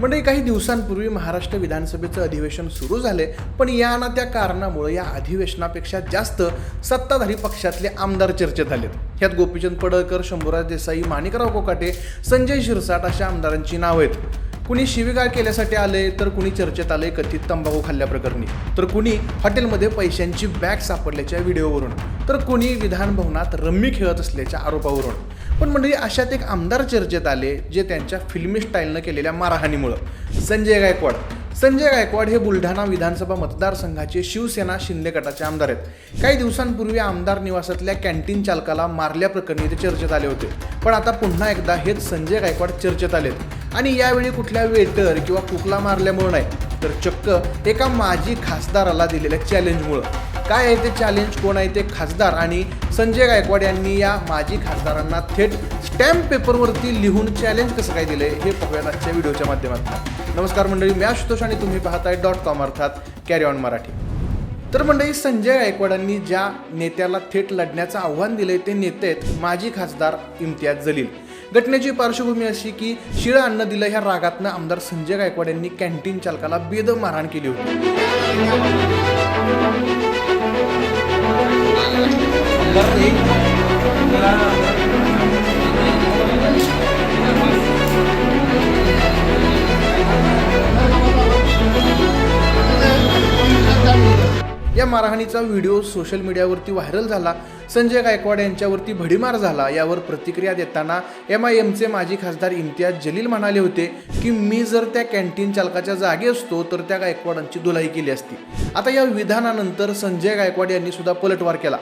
म्हणजे काही दिवसांपूर्वी महाराष्ट्र विधानसभेचं अधिवेशन सुरू झाले पण या ना त्या कारणामुळे या अधिवेशनापेक्षा जास्त सत्ताधारी पक्षातले आमदार चर्चेत आलेत. ह्यात गोपीचंद पडळकर शंभूराज देसाई माणिकराव कोकाटे संजय शिरसाट अशा आमदारांची नावं आहेत. कुणी शिविगाळ केल्यासाठी आले तर कुणी चर्चेत आले कथित तंबाखू खाल्ल्याप्रकरणी. तर कुणी हॉटेलमध्ये पैशांची बॅग सापडल्याच्या व्हिडिओवरून. तर कुणी विधानभवनात रम्मी खेळत असल्याच्या आरोपावरून. पण म्हणजे अशात एक आमदार चर्चेत आले जे त्यांच्या फिल्मी स्टाईलनं केलेल्या मारहाणीमुळं. संजय गायकवाड. संजय गायकवाड हे बुलढाणा विधानसभा मतदारसंघाचे शिवसेना शिंदे गटाचे आमदार आहेत. काही दिवसांपूर्वी आमदार निवासातल्या कॅन्टीन चालकाला मारल्याप्रकरणी ते चर्चेत आले होते. पण आता पुन्हा एकदा हेच संजय गायकवाड चर्चेत आलेत. आणि यावेळी कुठल्या वेटर किंवा कुकला मारल्यामुळं नाही तर चक्क एका माजी खासदाराला दिलेल्या चॅलेंजमुळं काय आहे ते चॅलेंज कोण आहे ते खासदार? आणि संजय गायकवाड यांनी या माजी खासदारांना थेट स्टॅम्प पेपरवरती लिहून चॅलेंज कसं काय दिलंय हे पाहूयात आजच्या व्हिडिओच्या माध्यमातून. नमस्कार मंडळी मी आशुतोष आणि तुम्ही पाहताय डॉट कॉम अर्थात कॅरी ऑन मराठी. तर मंडळी संजय गायकवाडांनी ज्या नेत्याला थेट लढण्याचं आव्हान दिलंय ते नेते आहेत माजी खासदार इम्तियाज जलील. घटनेची पार्श्वभूमी अशी की शिळं अन्न दिलं ह्या रागातनं आमदार संजय गायकवाड यांनी कॅन्टीन चालकाला बेदम मारहाण केली होती. या मारहाणीचा व्हिडिओ सोशल मीडियावरती व्हायरल झाला. संजय गायकवाड यांच्यावरती भडीमार झाला. यावर प्रतिक्रिया देताना एम आय एमचे माजी खासदार इम्तियाज जलील म्हणाले होते की मी जर त्या कॅन्टीन चालकाच्या जागी असतो तर त्या गायकवाडांची धुलाई केली असती. आता या विधानानंतर संजय गायकवाड यांनी सुद्धा पलटवार केला.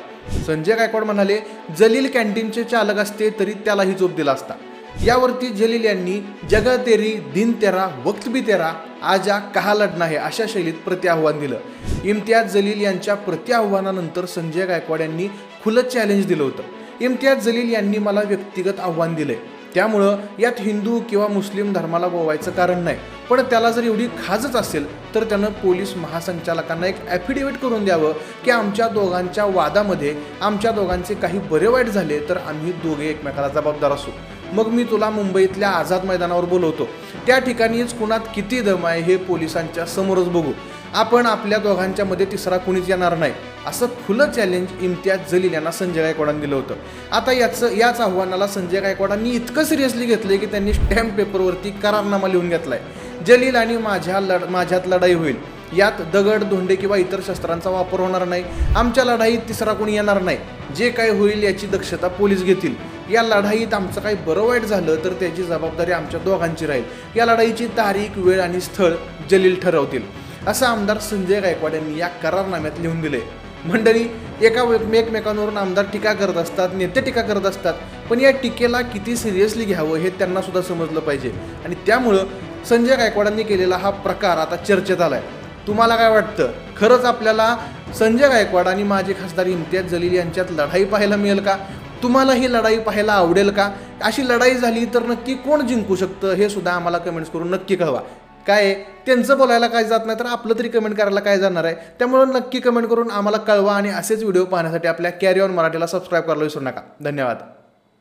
संजय गायकवाड म्हणाले जलील कॅन्टीनचे चालक असते तरी त्यालाही जोप दिला असता. यावरती जलील यांनी जगा तेरी दिन तेरा वक्त भी तेरा आजा कहा लढना है अशा शैलीत प्रत्याह्वान दिलं. इम्तियाज जलील यांच्या प्रत्याह्वानानंतर संजय गायकवाड यांनी खुलं चॅलेंज दिलं होतं. इम्तियाज जलील यांनी मला व्यक्तिगत आव्हान दिलंय. त्यामुळं यात हिंदू किंवा मुस्लिम धर्माला गोवायचं कारण नाही. पण त्याला जर एवढी खाजच असेल तर त्यानं पोलीस महासंचालकांना एक ॲफिडेव्हिट करून द्यावं की आमच्या दोघांच्या वादामध्ये आमच्या दोघांचे काही बरे वाईट झाले तर आम्ही दोघे एकमेकाला जबाबदार असू. मग मी तुला मुंबईतल्या आझाद मैदानावर बोलवतो. त्या ठिकाणीच कुणात किती दम आहे हे पोलिसांच्या समोरच बघू. आपण आपल्या दोघांच्या मध्ये तिसरा कुणीच येणार नाही. असं खुलं चॅलेंज इम्तियाज जलील यांना संजय गायकवाडांनी दिलं होतं. आता याचं याच आव्हानाला संजय गायकवाडांनी इतकं सिरियसली घेतलंय की त्यांनी स्टॅम्प पेपरवरती करारनामा लिहून घेतलाय. जलील आणि माझ्या लढ माझ्यात लढाई होईल. यात दगड धोंडे किंवा इतर शस्त्रांचा वापर होणार नाही. आमच्या लढाईत तिसरा कोणी येणार नाही. जे काय होईल याची दक्षता पोलीस घेतील. या लढाईत आमचं काही बरं वाईट झालं तर त्याची जबाबदारी आमच्या दोघांची राहील. या लढाईची तारीख वेळ आणि स्थळ जलील ठरवतील. असं आमदार संजय गायकवाड यांनी या करारनाम्यात लिहून दिले मंडळी एका एकमेकांवरून आमदार टीका करत असतात नेते टीका करत असतात. पण या टीकेला किती सिरियसली घ्यावं हे त्यांना सुद्धा समजलं पाहिजे. आणि त्यामुळं संजय गायकवाडांनी केलेला हा प्रकार आता चर्चेत आला आहे तुम्हाला काय वाटतं? खरंच आपल्याला संजय गायकवाड आणि माजी खासदार इम्तियाज जलील यांच्यात लढाई पाहायला मिळेल का? तुम्हाला ही लढाई पाहायला आवडेल का? अशी लढाई झाली तर नक्की कोण जिंकू शकतं? हे सुद्धा आम्हाला कमेंट्स करून नक्की कळवा. काय त्यांचं बोलायला काय जात नाही तर आपलं तरी कमेंट करायला काय जाणार आहे? त्यामुळे नक्की कमेंट करून आम्हाला कळवा आणि असेच व्हिडिओ पाहण्यासाठी आपल्या कॅरी ऑन मराठीला सबस्क्राईब करायला विसरू नका. धन्यवाद.